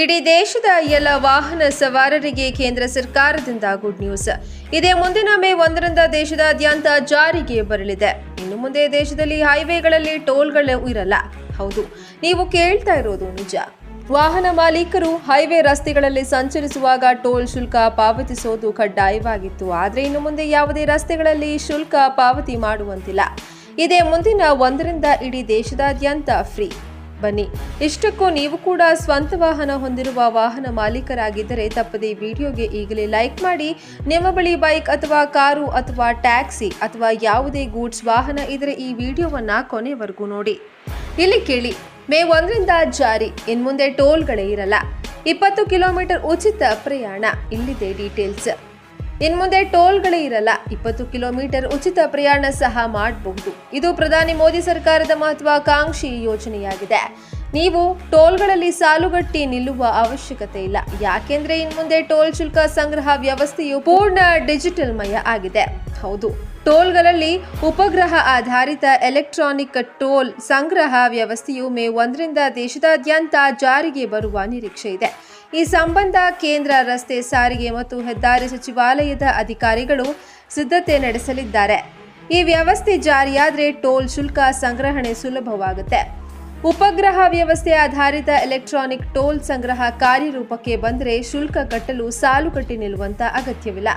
ಇಡೀ ದೇಶದ ಎಲ್ಲ ವಾಹನ ಸವಾರರಿಗೆ ಕೇಂದ್ರ ಸರ್ಕಾರದಿಂದ ಗುಡ್ ನ್ಯೂಸ್ ಇದೇ ಮುಂದಿನ ಮೇ ಒಂದರಿಂದ ದೇಶದಾದ್ಯಂತ ಜಾರಿಗೆ ಬರಲಿದೆ. ಇನ್ನು ಮುಂದೆ ದೇಶದಲ್ಲಿ ಹೈವೇಗಳಲ್ಲಿ ಟೋಲ್ಗಳು ಇರಲ್ಲ ಹೌದು, ನೀವು ಕೇಳ್ತಾ ಇರೋದು ನಿಜ. ವಾಹನ ಮಾಲೀಕರು ಹೈವೇ ರಸ್ತೆಗಳಲ್ಲಿ ಸಂಚರಿಸುವಾಗ ಟೋಲ್ ಶುಲ್ಕ ಪಾವತಿಸೋದು ಕಡ್ಡಾಯವಾಗಿತ್ತು. ಆದರೆ ಇನ್ನು ಮುಂದೆ ಯಾವುದೇ ರಸ್ತೆಗಳಲ್ಲಿ ಶುಲ್ಕ ಪಾವತಿ ಮಾಡುವಂತಿಲ್ಲ. ಇದೇ ಮುಂದಿನ ಒಂದರಿಂದ ಇಡೀ ದೇಶದಾದ್ಯಂತ ಫ್ರೀ ಬನ್ನಿ. ಇಷ್ಟಕ್ಕೂ ನೀವು ಕೂಡ ಸ್ವಂತ ವಾಹನ ಹೊಂದಿರುವ ವಾಹನ ಮಾಲೀಕರಾಗಿದ್ದರೆ ತಪ್ಪದೇ ವಿಡಿಯೋಗೆ ಈಗಲೇ ಲೈಕ್ ಮಾಡಿ. ನಿಮ್ಮ ಬಳಿ ಬೈಕ್ ಅಥವಾ ಕಾರು ಅಥವಾ ಟ್ಯಾಕ್ಸಿ ಅಥವಾ ಯಾವುದೇ ಗೂಡ್ಸ್ ವಾಹನ ಇದ್ದರೆ ಈ ವಿಡಿಯೋವನ್ನ ಕೊನೆವರೆಗೂ ನೋಡಿ. ಇಲ್ಲಿ ಕೇಳಿ, ಮೇ ಒಂದರಿಂದ ಜಾರಿ ಇನ್ಮುಂದೆ ಟೋಲ್ಗಳೇ ಇರಲ್ಲ. ಇಪ್ಪತ್ತು ಕಿಲೋಮೀಟರ್ ಉಚಿತ ಪ್ರಯಾಣ. ಇಲ್ಲಿದೆ ಡೀಟೇಲ್ಸ್. ಇನ್ಮುಂದೆ ಟೋಲ್ಗಳೇ ಇರಲ್ಲ, ಇಪ್ಪತ್ತು ಕಿಲೋಮೀಟರ್ ಉಚಿತ ಪ್ರಯಾಣ ಸಹ ಮಾಡಬಹುದು. ಇದು ಪ್ರಧಾನಿ ಮೋದಿ ಸರ್ಕಾರದ ಮಹತ್ವಾಕಾಂಕ್ಷಿ ಯೋಜನೆಯಾಗಿದೆ. ನೀವು ಟೋಲ್ಗಳಲ್ಲಿ ಸಾಲುಗಟ್ಟಿ ನಿಲ್ಲುವ ಅವಶ್ಯಕತೆ ಇಲ್ಲ. ಯಾಕೆಂದ್ರೆ ಇನ್ಮುಂದೆ ಟೋಲ್ ಶುಲ್ಕ ಸಂಗ್ರಹ ವ್ಯವಸ್ಥೆಯು ಪೂರ್ಣ ಡಿಜಿಟಲ್ ಮಯ ಆಗಿದೆ. ಹೌದು, ಟೋಲ್ಗಳಲ್ಲಿ ಉಪಗ್ರಹ ಆಧಾರಿತ ಎಲೆಕ್ಟ್ರಾನಿಕ್ ಟೋಲ್ ಸಂಗ್ರಹ ವ್ಯವಸ್ಥೆಯು ಮೇ ಒಂದರಿಂದ ದೇಶದಾದ್ಯಂತ ಜಾರಿಗೆ ಬರುವ ನಿರೀಕ್ಷೆ ಇದೆ. ಈ ಸಂಬಂಧ ಕೇಂದ್ರ ರಸ್ತೆ ಸಾರಿಗೆ ಮತ್ತು ಹೆದ್ದಾರಿ ಸಚಿವಾಲಯದ ಅಧಿಕಾರಿಗಳು ಸಿದ್ಧತೆ ನಡೆಸಲಿದ್ದಾರೆ. ಈ ವ್ಯವಸ್ಥೆ ಜಾರಿಯಾದರೆ ಟೋಲ್ ಶುಲ್ಕ ಸಂಗ್ರಹಣೆ ಸುಲಭವಾಗುತ್ತೆ. ಉಪಗ್ರಹ ವ್ಯವಸ್ಥೆ ಆಧಾರಿತ ಎಲೆಕ್ಟ್ರಾನಿಕ್ ಟೋಲ್ ಸಂಗ್ರಹ ಕಾರ್ಯರೂಪಕ್ಕೆ ಬಂದರೆ ಶುಲ್ಕ ಕಟ್ಟಲು ಸಾಲು ಕಟ್ಟಿ ನಿಲ್ಲುವಂತ ಅಗತ್ಯವಿಲ್ಲ.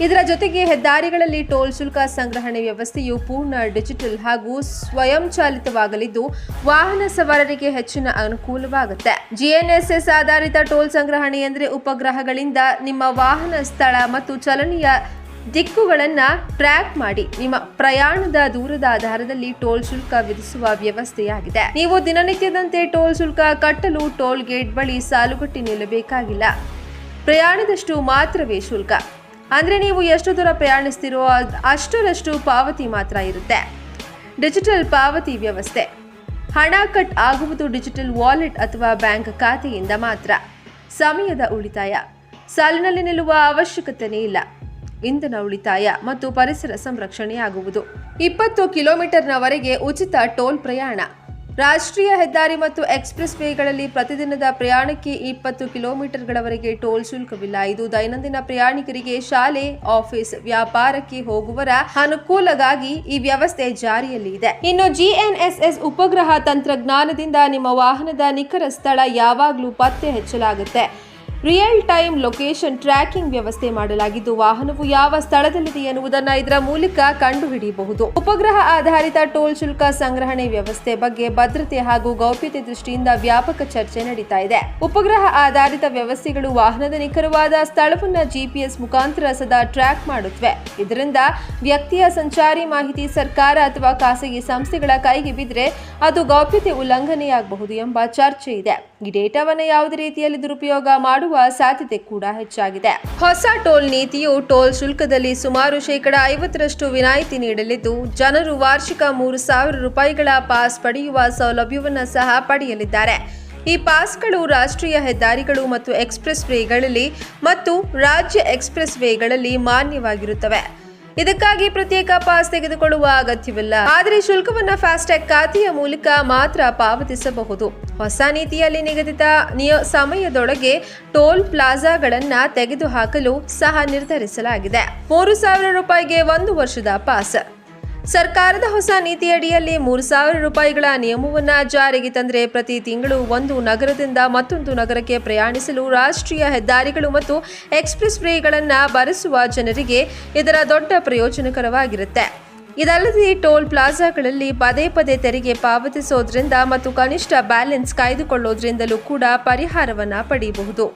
ಇದರ ಜೊತೆಗೆ ಹೆದ್ದಾರಿಗಳಲ್ಲಿ ಟೋಲ್ ಶುಲ್ಕ ಸಂಗ್ರಹಣೆ ವ್ಯವಸ್ಥೆಯು ಪೂರ್ಣ ಡಿಜಿಟಲ್ ಹಾಗೂ ಸ್ವಯಂಚಾಲಿತವಾಗಲಿದ್ದು, ವಾಹನ ಸವಾರರಿಗೆ ಹೆಚ್ಚಿನ ಅನುಕೂಲವಾಗುತ್ತೆ. ಜಿಎನ್ಎಸ್ಎಸ್ ಆಧಾರಿತ ಟೋಲ್ ಸಂಗ್ರಹಣೆ ಎಂದರೆ ಉಪಗ್ರಹಗಳಿಂದ ನಿಮ್ಮ ವಾಹನ ಸ್ಥಳ ಮತ್ತು ಚಲನೆಯ ದಿಕ್ಕುಗಳನ್ನು ಟ್ರ್ಯಾಕ್ ಮಾಡಿ. ನಿಮ್ಮ ಪ್ರಯಾಣದ ದೂರದ ಆಧಾರದಲ್ಲಿ ಟೋಲ್ ಶುಲ್ಕ ವಿಧಿಸುವ ವ್ಯವಸ್ಥೆಯಾಗಿದೆ. ನೀವು ದಿನನಿತ್ಯದಂತೆ ಟೋಲ್ ಶುಲ್ಕ ಕಟ್ಟಲು ಟೋಲ್ ಗೇಟ್ ಬಳಿ ಸಾಲುಗಟ್ಟಿ ನಿಲ್ಲಬೇಕಾಗಿಲ್ಲ. ಪ್ರಯಾಣದಷ್ಟು ಮಾತ್ರವೇ ಶುಲ್ಕ. ಅಂದರೆ ನೀವು ಎಷ್ಟು ದೂರ ಪ್ರಯಾಣಿಸ್ತಿರೋ ಅಷ್ಟರಷ್ಟು ಪಾವತಿ ಮಾತ್ರ ಇರುತ್ತೆ. ಡಿಜಿಟಲ್ ಪಾವತಿ ವ್ಯವಸ್ಥೆ. ಹಣ ಕಟ್ ಆಗುವುದು ಡಿಜಿಟಲ್ ವಾಲೆಟ್ ಅಥವಾ ಬ್ಯಾಂಕ್ ಖಾತೆಯಿಂದ ಮಾತ್ರ. ಸಮಯದ ಉಳಿತಾಯ. ಸಾಲಿನಲ್ಲಿ ನಿಲ್ಲುವ ಅವಶ್ಯಕತೆಯೇ ಇಲ್ಲ. ಇಂಧನ ಉಳಿತಾಯ ಮತ್ತು ಪರಿಸರ ಸಂರಕ್ಷಣೆಯಾಗುವುದು. ಇಪ್ಪತ್ತು ಕಿಲೋಮೀಟರ್ನವರೆಗೆ ಉಚಿತ ಟೋಲ್ ಪ್ರಯಾಣ. ರಾಷ್ಟ್ರೀಯ ಹೆದ್ದಾರಿ ಮತ್ತು ಎಕ್ಸ್ಪ್ರೆಸ್ ವೇಗಳಲ್ಲಿ ಪ್ರತಿದಿನದ ಪ್ರಯಾಣಕ್ಕೆ ಇಪ್ಪತ್ತು ಕಿಲೋಮೀಟರ್ಗಳವರೆಗೆ ಟೋಲ್ ಶುಲ್ಕವಿಲ್ಲ. ಇದು ದೈನಂದಿನ ಪ್ರಯಾಣಿಕರಿಗೆ ಶಾಲೆ, ಆಫೀಸ್, ವ್ಯಾಪಾರಕ್ಕೆ ಹೋಗುವರ ಅನುಕೂಲಗಾಗಿ ಈ ವ್ಯವಸ್ಥೆ ಜಾರಿಯಲ್ಲಿ ಇದೆ. ಇನ್ನು ಜಿಎನ್ಎಸ್ಎಸ್ ಉಪಗ್ರಹ ತಂತ್ರಜ್ಞಾನದಿಂದ ನಿಮ್ಮ ವಾಹನದ ನಿಖರ ಸ್ಥಳ ಯಾವಾಗಲೂ ಪತ್ತೆ ಹಚ್ಚಲಾಗುತ್ತೆ. ರಿಯಲ್ ಟೈಮ್ ಲೊಕೇಶನ್ ಟ್ರ್ಯಾಕಿಂಗ್ ವ್ಯವಸ್ಥೆ ಮಾಡಲಾಗಿದ್ದು, ವಾಹನವು ಯಾವ ಸ್ಥಳದಲ್ಲಿದೆ ಎನ್ನುವುದನ್ನು ಇದರ ಮೂಲಕ ಕಂಡುಹಿಡಿಯಬಹುದು. ಉಪಗ್ರಹ ಆಧಾರಿತ ಟೋಲ್ ಶುಲ್ಕ ಸಂಗ್ರಹಣೆ ವ್ಯವಸ್ಥೆ ಬಗ್ಗೆ ಭದ್ರತೆ ಹಾಗೂ ಗೌಪ್ಯತೆ ದೃಷ್ಟಿಯಿಂದ ವ್ಯಾಪಕ ಚರ್ಚೆ ನಡೀತಾ ಇದೆ. ಉಪಗ್ರಹ ಆಧಾರಿತ ವ್ಯವಸ್ಥೆಗಳು ವಾಹನದ ನಿಖರವಾದ ಸ್ಥಳವನ್ನು ಜಿಪಿಎಸ್ ಮುಖಾಂತರ ಸದಾ ಟ್ರ್ಯಾಕ್ ಮಾಡುತ್ತವೆ. ಇದರಿಂದ ವ್ಯಕ್ತಿಯ ಸಂಚಾರಿ ಮಾಹಿತಿ ಸರ್ಕಾರ ಅಥವಾ ಖಾಸಗಿ ಸಂಸ್ಥೆಗಳ ಕೈಗೆ ಬಿದ್ದರೆ ಅದು ಗೌಪ್ಯತೆ ಉಲ್ಲಂಘನೆಯಾಗಬಹುದು ಎಂಬ ಚರ್ಚೆ ಇದೆ. ಈ ಡೇಟಾವನ್ನು ಯಾವುದೇ ರೀತಿಯಲ್ಲಿ ದುರುಪಯೋಗ ಮಾಡುವ ಸಾಧ್ಯತೆ ಕೂಡ ಹೆಚ್ಚಾಗಿದೆ. ಹೊಸ ಟೋಲ್ ನೀತಿಯು ಟೋಲ್ ಶುಲ್ಕದಲ್ಲಿ ಸುಮಾರು ಶೇಕಡ ಐವತ್ತರಷ್ಟು ವಿನಾಯಿತಿ ನೀಡಲಿದ್ದು, ಜನರು ವಾರ್ಷಿಕ ಮೂರು ಸಾವಿರ ರೂಪಾಯಿಗಳ ಪಾಸ್ ಪಡೆಯುವ ಸೌಲಭ್ಯವನ್ನು ಸಹ ಪಡೆಯಲಿದ್ದಾರೆ. ಈ ಪಾಸ್ಗಳು ರಾಷ್ಟ್ರೀಯ ಹೆದ್ದಾರಿಗಳು ಮತ್ತು ಎಕ್ಸ್ಪ್ರೆಸ್ ವೇಗಳಲ್ಲಿ ಮತ್ತು ರಾಜ್ಯ ಎಕ್ಸ್ಪ್ರೆಸ್ ವೇಗಳಲ್ಲಿ ಮಾನ್ಯವಾಗಿರುತ್ತವೆ. ಇದಕ್ಕಾಗಿ ಪ್ರತ್ಯೇಕ ಪಾಸ್ ತೆಗೆದುಕೊಳ್ಳುವ ಅಗತ್ಯವಿಲ್ಲ. ಆದರೆ ಶುಲ್ಕವನ್ನು ಫಾಸ್ಟ್ಯಾಗ್ ಖಾತೆಯ ಮೂಲಕ ಮಾತ್ರ ಪಾವತಿಸಬಹುದು. ಹೊಸ ನೀತಿಯಲ್ಲಿ ನಿಗದಿತ ನಿಯ, ಸಮಯದೊಳಗೆ ಟೋಲ್ ಪ್ಲಾಜಾಗಳನ್ನ ತೆಗೆದುಹಾಕಲು ಸಹ ನಿರ್ಧರಿಸಲಾಗಿದೆ. ಮೂರು ಸಾವಿರ ರೂಪಾಯಿಗೆ ಒಂದು ವರ್ಷದ ಪಾಸ್. ಸರ್ಕಾರದ ಹೊಸ ನೀತಿಯಡಿಯಲ್ಲಿ ಮೂರು ಸಾವಿರ ರೂಪಾಯಿಗಳ ನಿಯಮವನ್ನು ಜಾರಿಗೆ ತಂದರೆ ಪ್ರತಿ ತಿಂಗಳು ಒಂದು ನಗರದಿಂದ ಮತ್ತೊಂದು ನಗರಕ್ಕೆ ಪ್ರಯಾಣಿಸಲು ರಾಷ್ಟ್ರೀಯ ಹೆದ್ದಾರಿಗಳು ಮತ್ತು ಎಕ್ಸ್ಪ್ರೆಸ್ ವೇಗಳನ್ನು ಬರೆಸುವ ಜನರಿಗೆ ಇದರ ದೊಡ್ಡ ಪ್ರಯೋಜನಕರವಾಗಿರುತ್ತೆ. ಇದಲ್ಲದೆ ಟೋಲ್ ಪ್ಲಾಜಾಗಳಲ್ಲಿ ಪದೇ ಪದೇ ತೆರಿಗೆ ಪಾವತಿಸೋದ್ರಿಂದ ಮತ್ತು ಕನಿಷ್ಠ ಬ್ಯಾಲೆನ್ಸ್ ಕಾಯ್ದುಕೊಳ್ಳೋದ್ರಿಂದಲೂ ಕೂಡ ಪರಿಹಾರವನ್ನು ಪಡೆಯಬಹುದು